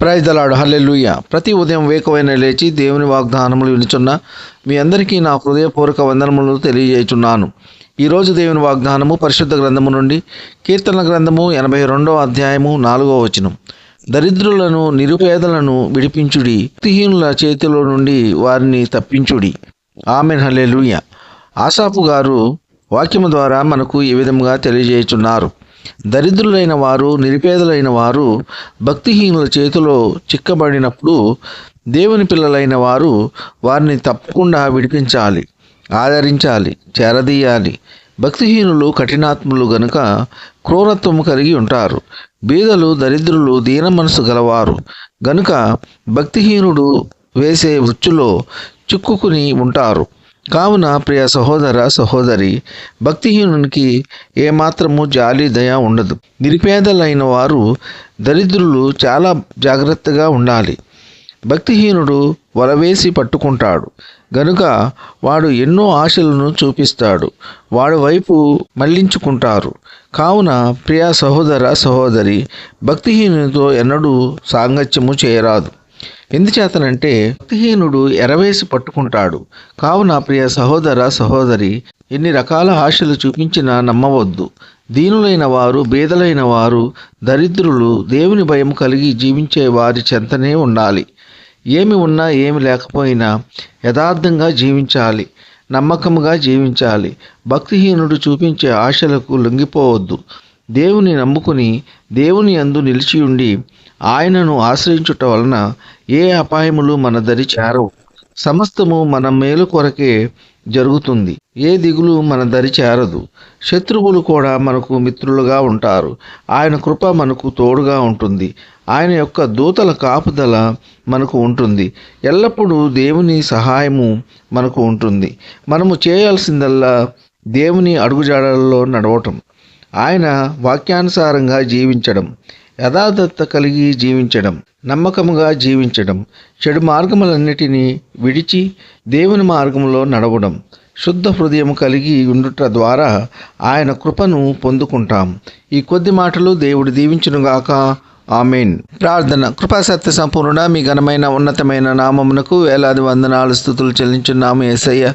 ప్రైదలాడు హల్లెలూయ. ప్రతి ఉదయం వేకవైన లేచి దేవుని వాగ్దానములు వినుచున్న మీ అందరికీ నా హృదయపూర్వక వందనములు తెలియజేయుచున్నాను. ఈరోజు దేవుని వాగ్దానము పరిశుద్ధ గ్రంథము నుండి కీర్తన గ్రంథము ఎనభై రెండవ అధ్యాయము నాలుగవ వచనం. దరిద్రులను నిరుపేదలను విడిపించుడి భక్తిహీనుల చేతిలో నుండి వారిని తప్పించుడి. ఆమెన్. హల్లెలుయ్య ఆసాపు గారు వాక్యము ద్వారా మనకు ఈ విధంగా తెలియజేయుచున్నారు. దరిద్రులైన వారు నిరుపేదలైన వారు భక్తిహీనుల చేతిలో చిక్కబడినప్పుడు దేవుని పిల్లలైన వారు వారిని తప్పకుండా విడిపించాలి ఆదరించాలి చేరదీయాలి. భక్తిహీనులు కఠినాత్ములు గనుక క్రూరత్వము కలిగి ఉంటారు. బీదలు దరిద్రులు దీన మనసు గలవారు గనుక భక్తిహీనుడు వేసే ఉచ్చులో చిక్కుకుని ఉంటారు. కావున ప్రియ సహోదర సహోదరి భక్తిహీనునికి ఏమాత్రము జాలి దయ ఉండదు. నిరుపేదలైన వారు దరిద్రులు చాలా జాగ్రత్తగా ఉండాలి. భక్తిహీనుడు వలవేసి పట్టుకుంటాడు. గనుక వాడు ఎన్నో ఆశలను చూపిస్తాడు. వాడి వైపు మళ్ళించుకుంటారు. కావున ప్రియ సహోదర సహోదరి భక్తిహీనునితో ఎన్నడూ సాంగత్యము చేయరాదు. ఎందుచేతనంటే భక్తిహీనుడు ఎరవేసి పట్టుకుంటాడు. కావున ప్రియ సహోదర సహోదరి ఎన్ని రకాల ఆశలు చూపించినా నమ్మవద్దు. దీనులైన వారు బీదలైన వారు దరిద్రులు దేవుని భయం కలిగి జీవించే వారి చెంతనే ఉండాలి. ఏమి ఉన్నా ఏమి లేకపోయినా యథార్థంగా జీవించాలి నమ్మకంగా జీవించాలి. భక్తిహీనుడు చూపించే ఆశలకు లొంగిపోవద్దు. దేవుని నమ్ముకుని దేవుని అందు నిలిచి ఉండి ఆయనను ఆశ్రయించుట వలన ఏ అపాయములు మన దరి చేరవు. సమస్తము మన మేలు కొరకే జరుగుతుంది. ఏ దిగులు మన దరి చేరదు. శత్రువులు కూడా మనకు మిత్రులుగా ఉంటారు. ఆయన కృప మనకు తోడుగా ఉంటుంది. ఆయన యొక్క దూతల కాపుదల మనకు ఉంటుంది. ఎల్లప్పుడూ దేవుని సహాయము మనకు ఉంటుంది. మనము చేయాల్సిందల్లా దేవుని అడుగుజాడల్లో నడవటం. ఆయన వాక్యానుసారంగా జీవించడం యథార్థత కలిగి జీవించడం నమ్మకముగా జీవించడం చెడు మార్గములన్నిటినీ విడిచి దేవుని మార్గంలో నడవడం శుద్ధ హృదయం కలిగి ఉండుట ద్వారా ఆయన కృపను పొందుకుంటాం. ఈ కొద్ది మాటలు దేవుడు దీవించునుగాక. ఆమెన్. ప్రార్థన. కృపాసత్య సంపూర్ణ మీ ఘనమైన ఉన్నతమైన నామమునకు వేలాది వందనాలు స్థుతులు చెల్లించున్నాము ఏసయ్య.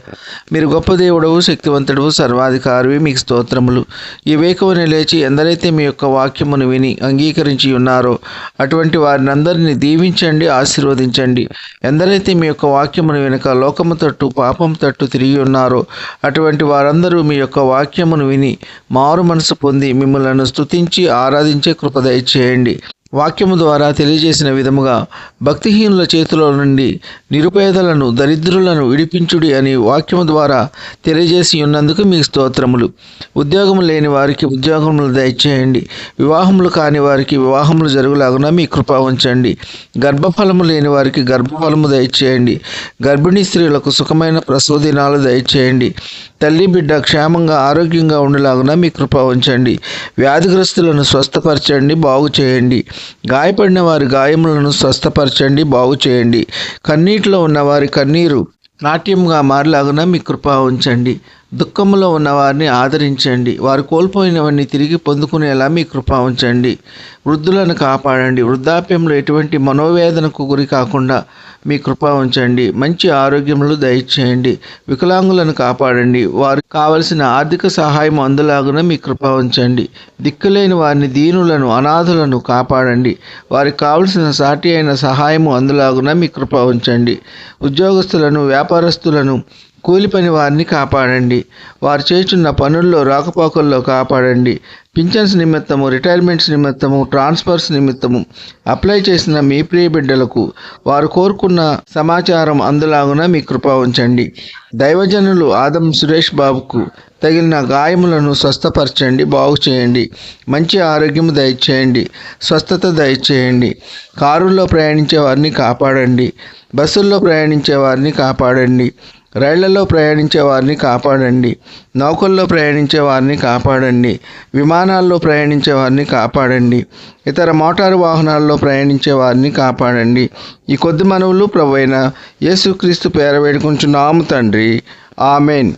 మీరు గొప్ప దేవుడవు శక్తివంతుడు సర్వాధికారివి మీకు స్తోత్రములు. ఈ వేకువని లేచి ఎందరైతే మీ యొక్క వాక్యమును విని అంగీకరించి ఉన్నారో అటువంటి వారిని అందరినీ దీవించండి ఆశీర్వదించండి. ఎందరైతే మీ యొక్క వాక్యమును వెనుక లోకము తట్టు పాపం తట్టు తిరిగి ఉన్నారో అటువంటి వారందరూ మీ యొక్క వాక్యమును విని మారు మనసు పొంది మిమ్మలను స్తుతించి ఆరాధించే కృప దయచేయండి వాక్యము ద్వారా తెలియజేసిన విధముగా భక్తిహీనుల చేతిలో నుండి నిరుపేదలను దరిద్రులను విడిపించుడి అని వాక్యము ద్వారా తెలియజేసి ఉన్నందుకు మీకు స్తోత్రములు. ఉద్యోగం లేని వారికి ఉద్యోగములు దయచేయండి. వివాహములు కాని వారికి వివాహములు జరుగులాగున మీ కృప ఉంచండి. గర్భఫలము లేని వారికి గర్భఫలము దయచేయండి. గర్భిణీ స్త్రీలకు సుఖమైన ప్రసవ దినాలు దయచేయండి. తల్లి బిడ్డ క్షేమంగా ఆరోగ్యంగా ఉండేలాగున మీ కృప ఉంచండి. వ్యాధిగ్రస్తులను స్వస్థపరచండి బాగు చేయండి గాయపడిన వారి గాయములను స్వస్థపరచండి బాగు చేయండి. కన్నీటిలో ఉన్న వారి కన్నీరు నాట్యంగా మారలాగున మీ కృప ఉంచండి. దుఃఖంలో ఉన్న వారిని ఆదరించండి. వారు కోల్పోయినవన్నీ తిరిగి పొందుకునేలా మీ కృప ఉంచండి. వృద్ధులను కాపాడండి. వృద్ధాప్యంలో ఎటువంటి మనోవేదనకు గురి కాకుండా మీ కృప ఉంచండి. మంచి ఆరోగ్యములు దయచేయండి. వికలాంగులను కాపాడండి. వారికి కావలసిన ఆర్థిక సహాయం అందులాగున మీ కృప ఉంచండి. దిక్కులేని వారిని దీనులను అనాథులను కాపాడండి. వారికి కావలసిన సాటి అయిన సహాయము అందులాగున మీ కృప ఉంచండి. ఉద్యోగస్తులను వ్యాపారస్తులను కూలిపని వారిని కాపాడండి. వారు చేస్తున్న పనుల్లో రాకపోకల్లో కాపాడండి. పింఛన్స్ నిమిత్తము రిటైర్మెంట్స్ నిమిత్తము ట్రాన్స్ఫర్స్ నిమిత్తము అప్లై చేసిన మీ ప్రియ బిడ్డలకు వారు కోరుకున్న సమాచారం అందులాగున మీ కృప ఉంచండి. దైవజనులు ఆదం సురేష్ బాబుకు తగిలిన గాయములను స్వస్థపరచండి బాగు చేయండి. మంచి ఆరోగ్యము దయచేయండి స్వస్థత దయచేయండి. కారుల్లో ప్రయాణించే వారిని కాపాడండి బస్సుల్లో ప్రయాణించే వారిని కాపాడండి. రైళ్ళలో ప్రయాణించే వారిని కాపాడండి. నౌకల్లో ప్రయాణించే వారిని కాపాడండి. విమానాల్లో ప్రయాణించే వారిని కాపాడండి. ఇతర మోటారు వాహనాల్లో ప్రయాణించే వారిని కాపాడండి. ఈ కొద్ది మనవులు ప్రవైన యేసుక్రీస్తు పేర వేడుకుంటున్నాము తండ్రి. ఆమెన్.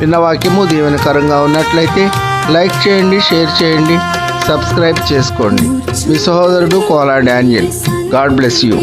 విన్న వాక్యము దీవెనకరంగా ఉన్నట్లయితే లైక్ చేయండి షేర్ చేయండి సబ్స్క్రైబ్ చేసుకోండి. మీ సహోదరుడు Kola Daniel. God bless you.